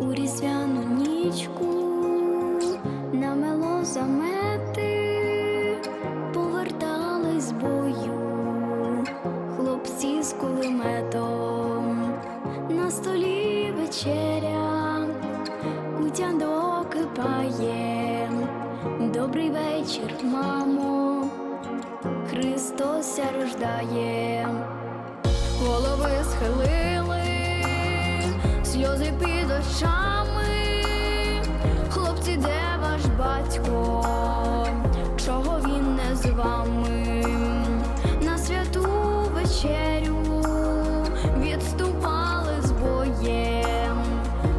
У різдвяну нічку намело замети, повертались з бою, хлопці з кулеметом, на столі вечеря, кутя докипає. Добрий вечір, мамо, Христос рождає. Голови схилили, сльози під очами. Хлопці, де ваш батько? Чого він не з вами? На святу вечерю відступали з боєм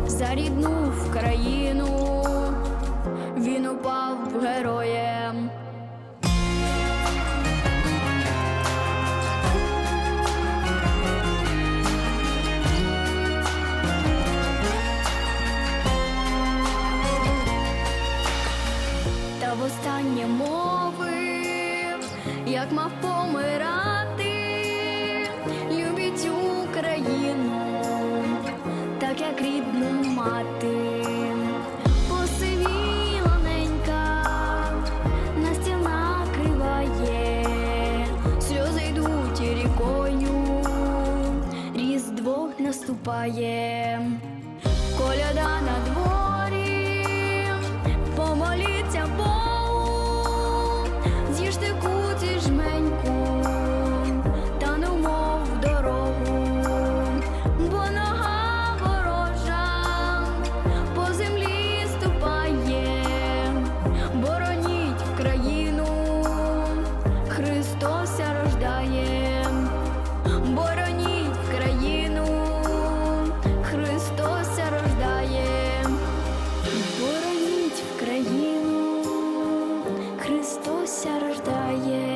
за рідну в країну. Він упав героєм. Та востаннє мовив, як мав помирати, любіть Україну, так як рідну мати, посивіла Христуся рождає.